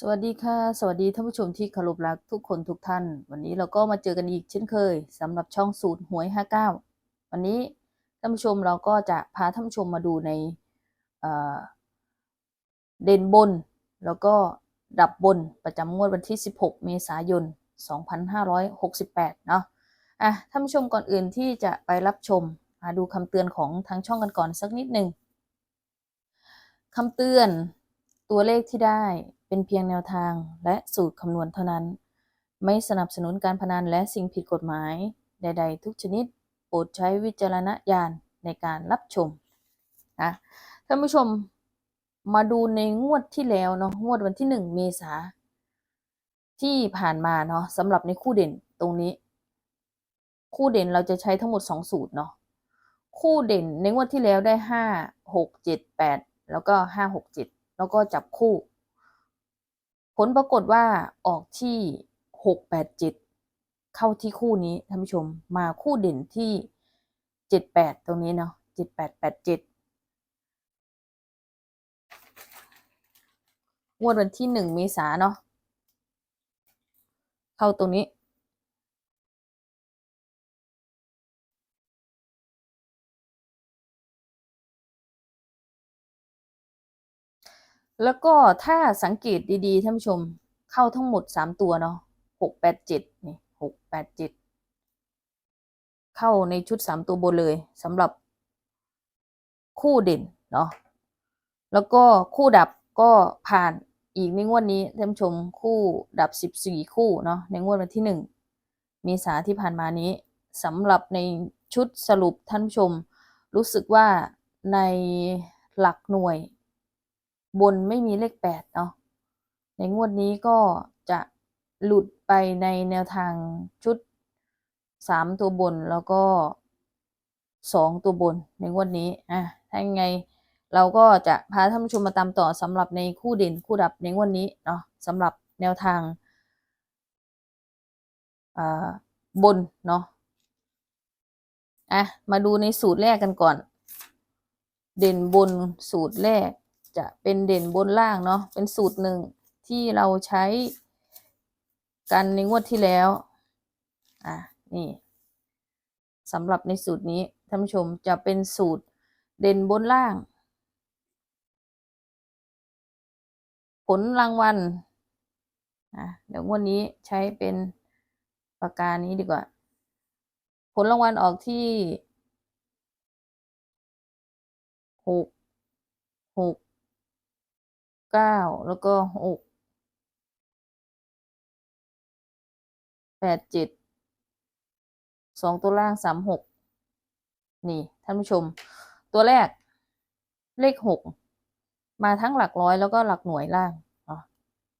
สวัสดีค่ะ สวัสดีท่านผู้ชมที่เคารพรักทุกคนทุกท่าน วันนี้เราก็มาเจอกันอีกเช่นเคยสำหรับช่องสูตรหวย 59 วันนี้ท่านผู้ชมเราก็จะพาท่านผู้ชมมาดูในเเด่นบน แล้วก็ดับบนประจำงวดวันที่ 16 เมษายน 2568 เนาะอะท่านผู้ชมก่อนอื่นที่จะไปรับชมมาดูคำเตือนของทางช่องกันก่อนสักนิดหนึ่งคำเตือนตัวเลขที่ได้ เป็นเพียงแนวทางและสูตรคำนวณเท่านั้น ไม่สนับสนุนการพนันและสิ่งผิดกฎหมาย ใด ๆ ทุกชนิด โปรดใช้วิจารณญาณในการรับชมนะท่านผู้ชมมาดูในงวดที่แล้วเนาะงวดวันที่หนึ่งเมษาที่ผ่านมาเนาะสำหรับในคู่เด่นตรงนี้ คู่เด่นเราจะใช้ทั้งหมดสองสูตรเนาะคู่เด่นในงวดที่แล้วได้ห้าหกเจ็ดแปดแล้วก็ห้าหกเจ็ดแล้วก็จับคู่ ผลปรากฏว่าออกที่หกแปดเจ็ดเข้าที่คู่นี้ท่านผู้ชมมาคู่เด่นที่เจ็ดแปดตรงนี้เนาะเจ็ดแปดแปดเจ็ดงวดวันที่หนึ่งเมษาเนาะเข้าตรงนี้ แล้วก็ถ้าสังเกตดีๆท่านผู้ชมเข้าทั้งหมดสามตัวเนาะหกแปดเจ็ดนี่หกแปดเจ็ดเข้าในชุดสามตัวบนเลยสำหรับคู่เด่นเนาะแล้วก็คู่ดับก็ผ่านอีกในงวดนี้ท่านผู้ชมคู่ดับสิบสี่คู่เนาะในงวดวันที่หนึ่งเมษาที่ผ่านมานี้สำหรับในชุดสรุปท่านผู้ชม รู้สึกว่าในหลักหน่วย บนไม่มีเลขแปดเนาะในงวดนี้ก็จะหลุดไปในแนวทางชุดสามตัวบนแล้วก็สองตัวบนในงวดนี้อะถ้ายังไงเราก็จะพาท่านผู้ชมมาตามต่อสำหรับในคู่เด่นคู่ดับในงวดนี้เนาะสำหรับแนวทางบนเนาะอะมาดูในสูตรแรกกันก่อน เด่นบนสูตรแรก จะเป็นเด่นบนล่างเนาะเป็นสูตรหนึ่งที่เราใช้กันในงวดที่แล้ว อะ นี่สำหรับในสูตรนี้ท่านผู้ชมจะเป็นสูตรเด่นบนล่าง ผลรางวัลอะเดี๋ยวงวดนี้ใช้เป็นปากกานี้ดีกว่า ผลรางวัลออกที่หกหก เก้าแล้วก็หกแปดเจ็ดสองตัวล่างสามหกนี่ท่านผู้ชม ตัวแรกเลขหกมาทั้งหลักร้อยแล้วก็หลักหน่วยล่างเนาะ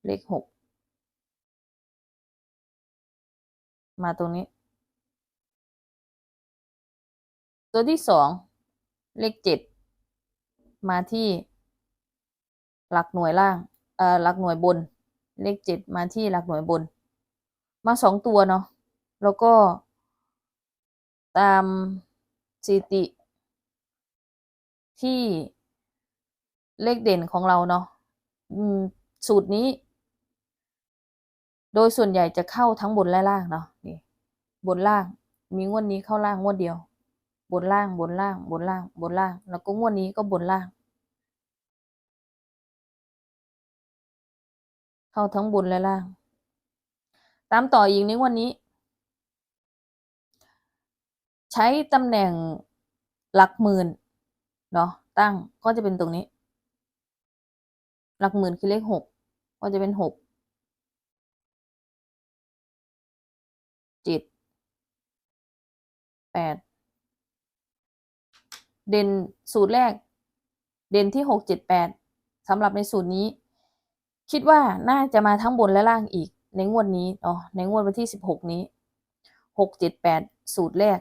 เลขหกมาตรงนี้ ตัวที่สองเลขเจ็ดมาที่ หลักหน่วยล่างเอ่อหลักหน่วยบน เลขเจ็ดมาที่หลักหน่วยบน มาสองตัวเนาะแล้วก็ตามสถิติ ที่เลขเด่นของเราเนาะสูตรนี้ โดยส่วนใหญ่จะเข้าทั้งบนและล่างเนาะนี่บนล่าง มีงวดนี้เข้าล่างงวดเดียว บนล่างบนล่างบนล่างบนล่าง แล้วก็งวดนี้ก็บนล่าง เข้าทั้งบนและล่าง ตามต่ออีกในวันนี้ ใช้ตำแหน่งหลักหมื่นเนาะตั้งก็จะเป็นตรงนี้ หลักหมื่นคือเลขหกก็จะเป็นหกเจ็ดแปดเด่นสูตรแรก เด่นที่หกเจ็ดแปดสำหรับในสูตรนี้ คิดว่าน่าจะมาทั้งบนและล่างอีก ในงวดนี้เนาะในงวดวันที่สิบหกนี้หกเจ็ดแปดสูตรแรก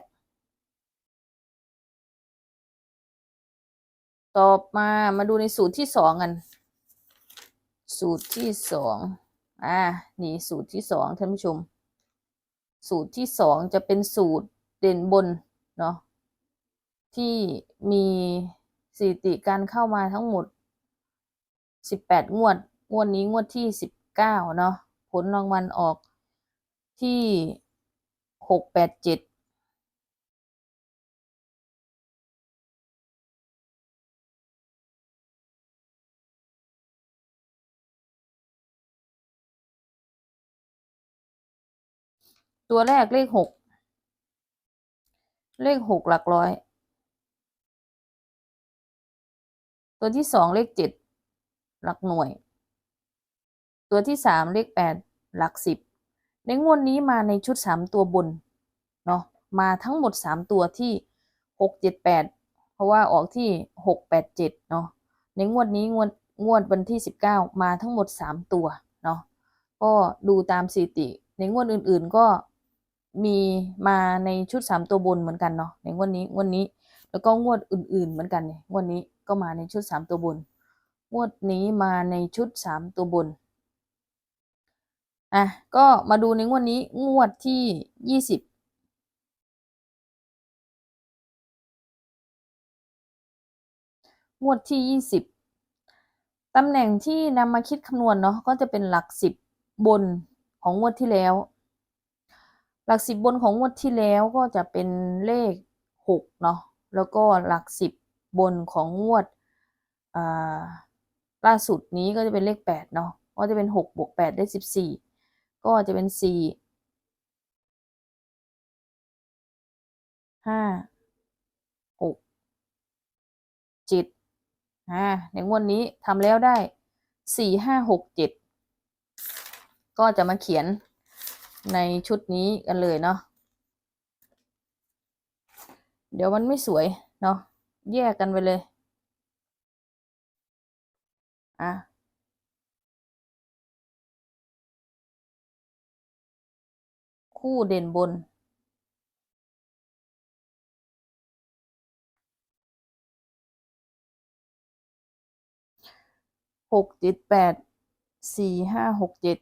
ต่อมามาดูในสูตรที่สองกัน สูตรที่สองอ่านี่สูตรที่สองท่านผู้ชม สูตรที่สองจะเป็นสูตรเด่นบนเนาะที่มีสถิติการเข้ามาทั้งหมดสิบแปดงวด งวดนี้งวดที่สิบเก้าเนาะผลรางวัลออกที่หกแปดเจ็ดตัวแรกเลขหกเลขหกหลักร้อย ตัวที่สองเลขเจ็ดหลักหน่วย ตัวที่สามเลขแปดหลักสิบในงวดนี้มาในชุดสามตัวบนเนาะมาทั้งหมดสามตัวที่หกเจ็ดแปดเพราะว่าออกที่หกแปดเจ็ดเนาะในงวดนี้งวดงวดวันที่สิบเก้ามาทั้งหมดสามตัวเนาะก็ดูตามสถิติ ในงวดอื่นๆก็มีมาในชุดสามตัวบนเหมือนกันเนาะในงวดนี้งวดนี้ แล้วก็งวดอื่น ๆเหมือนกันเนี่ยงวดนี้ก็มาในชุดสามตัวบน งวดนี้มาในชุดสามตัวบน อะ ก็มาดูในงวดนี้งวดที่ยี่สิบงวดที่ยี่สิบตำแหน่งที่นำมาคิดคำนวณเนาะก็จะเป็นหลักสิบบนของงวดที่แล้ว หลักสิบบนของงวดที่แล้วก็จะเป็นเลขหกเนาะแล้วก็หลักสิบบนของงวดล่าสุดนี้ก็จะเป็นเลขแปดเนาะก็จะเป็นหกบวกแปดได้สิบสี่ ก็จะเป็นสี่ห้าหกเจ็ดอ่าในงวดนี้ทำแล้วได้สี่ห้าหกเจ็ดก็จะมาเขียนในชุดนี้กันเลยเนาะเดี๋ยวมันไม่สวย เนาะแยกกันไปเลย อะ คู่เด่นบน หกเจ็ดแปด สี่ห้าหกเจ็ด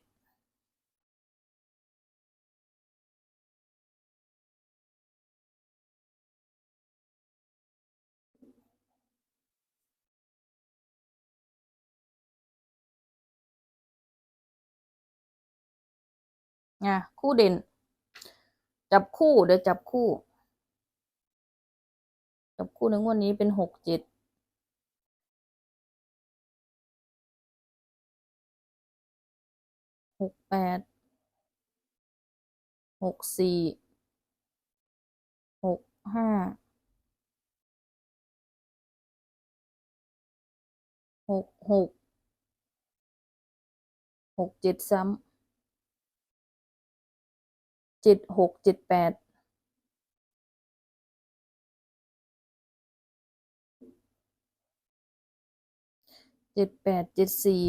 อะคู่เด่น จับคู่เดี๋ยวจับคู่ จับคู่ในงวดนี้เป็นหกเจ็ดหกแปดหกสี่หกห้าหกหกหกเจ็ดซ้ำ เจ็ดหกเจ็ดแปดเจ็ดแปดเจ็ดสี่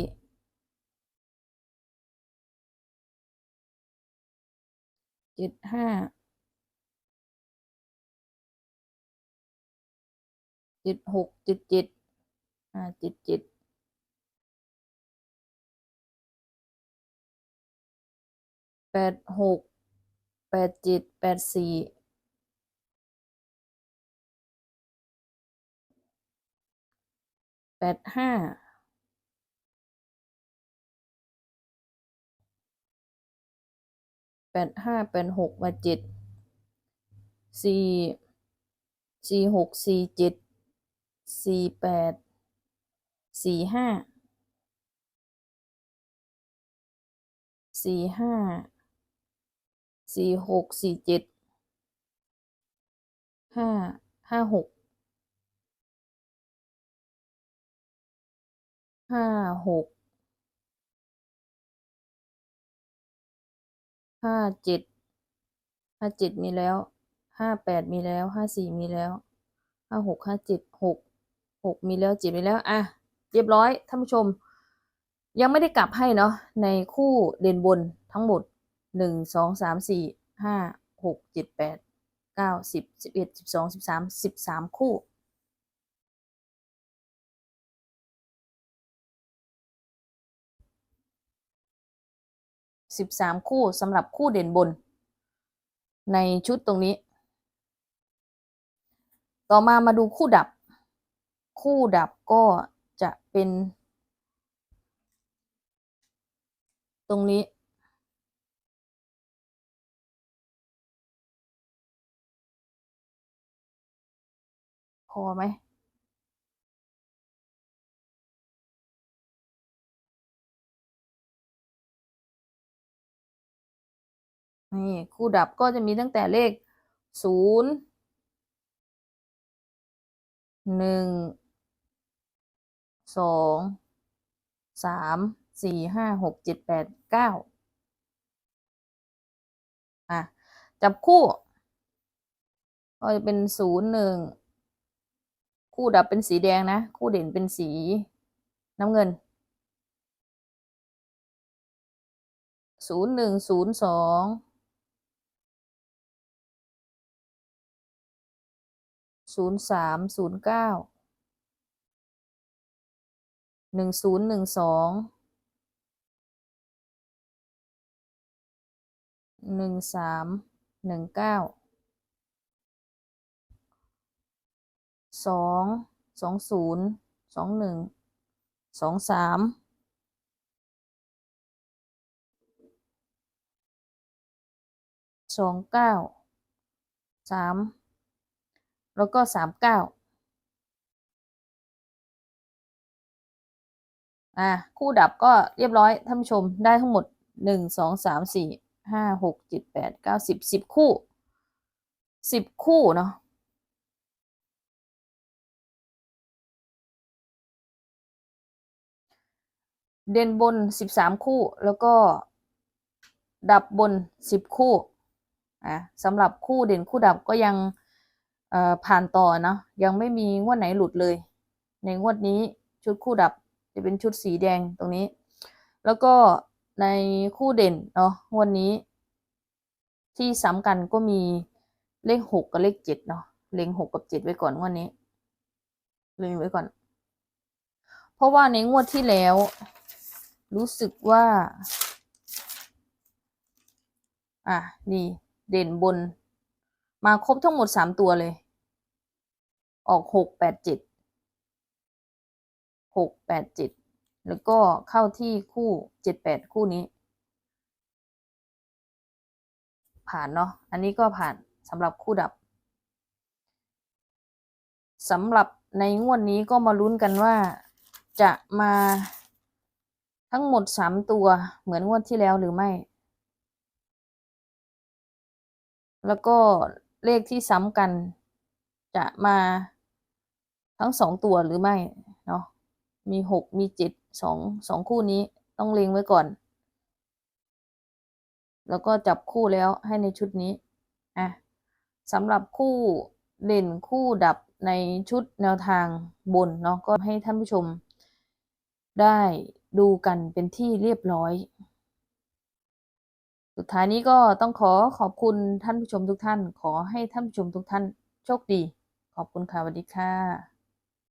เจ็ดห้าเจ็ดหกเจ็ดเจ็ดอ่าเจ็ดเจ็ดแปดหก ปดเจ็ดแปดสี่แปดห้าแปดห้าแปดหกมาเจ็ดสี่สี่หกสี่เจ็ดสี่แปดสี่ห้าสี่ห้า สี่หกสี่เจ็ดห้าห้าหกห้าหกห้าเจ็ดห้าเจ็ดมีแล้วห้าแปดมีแล้วห้าสี่มีแล้วห้าหกห้าเจ็ดหกหกมีแล้วเจ็ดมีแล้วอะเรียบร้อยท่านผู้ชม ยังไม่ได้กลับให้เนาะในคู่เด่นบนทั้งหมด หนึ่งสองสามสี่ห้าหกเจ็ดแปดเก้าสิบสิบเอ็ดสิบสองสิบสามสิบสามคู่ สิบสามคู่สำหรับคู่เด่นบน ในชุดตรงนี้ ต่อมามาดูคู่ดับ คู่ดับก็จะเป็น ตรงนี้ อไหมนี่คู่ดับก็จะมีตั้งแต่เลขศูนย์หนึ่งสองสามสี่ห้าหกเจ็ดแปดเก้าอะ จับคู่ ก็จะเป็นศูนย์หนึ่ง คู่ดับเป็นสีแดงนะ คู่เด่นเป็นสีน้ำเงินศูนย์หนึ่งศูนย์สองศูนย์สามศูนย์เก้าหนึ่งศูนย์หนึ่งสองหนึ่งสามหนึ่งเก้า สองสองศูนย์สองหนึ่งสองสามสองเก้าสามแล้วก็สามเก้าอะคู่ดับก็เรียบร้อยท่านผู้ชมได้ทั้งหมดหนึ่งสองสามสี่ห้าหกเจ็ดแปดเก้าสิบสิบคู่สิบคู่เนาะ เด่นบนสิบสามคู่ แล้วก็ ดับบนสิบคู่อะสำหรับคู่เด่นคู่ดับก็ยังผ่านต่อเนาะยังไม่มีงวดไหนหลุดเลย ในงวดนี้ชุดคู่ดับจะเป็นชุดสีแดงตรงนี้ แล้วก็ในคู่เด่นเนาะงวดนี้ ที่ซ้ำกันก็มีเลขหกกับเลขเจ็ดเนาะเล็งหกกับเจ็ดไว้ก่อนงวดนี้เล็งไว้ก่อน เพราะว่าในงวดที่แล้ว รู้สึกว่า อะ นี่ เด่นบน มาครบทั้งหมดสามตัวเลย ออกหกแปดเจ็ดหกแปดเจ็ดแล้วก็เข้าที่คู่เจ็ดแปดคู่นี้ ผ่านเนาะอันนี้ก็ผ่านสำหรับคู่ดับสำหรับในงวดนี้ก็มาลุ้นกันว่าจะมา ทั้งหมดสามตัวเหมือนงวดที่แล้วหรือไม่ แล้วก็เลขที่ซ้ำกันจะมาทั้งสองตัวหรือไม่เนาะมีหกมีเจ็ดสองสองคู่นี้ต้องเล็งไว้ก่อน แล้วก็จับคู่แล้วให้ในชุดนี้อะสำหรับคู่เด่นคู่ดับในชุดแนวทางบนเนาะก็ให้ท่านผู้ชมได้ ดูกันเป็นที่เรียบร้อย สุดท้ายนี้ก็ต้องขอขอบคุณท่านผู้ชมทุกท่าน ขอให้ท่านผู้ชมทุกท่านโชคดี ขอบคุณค่ะสวัสดีค่ะ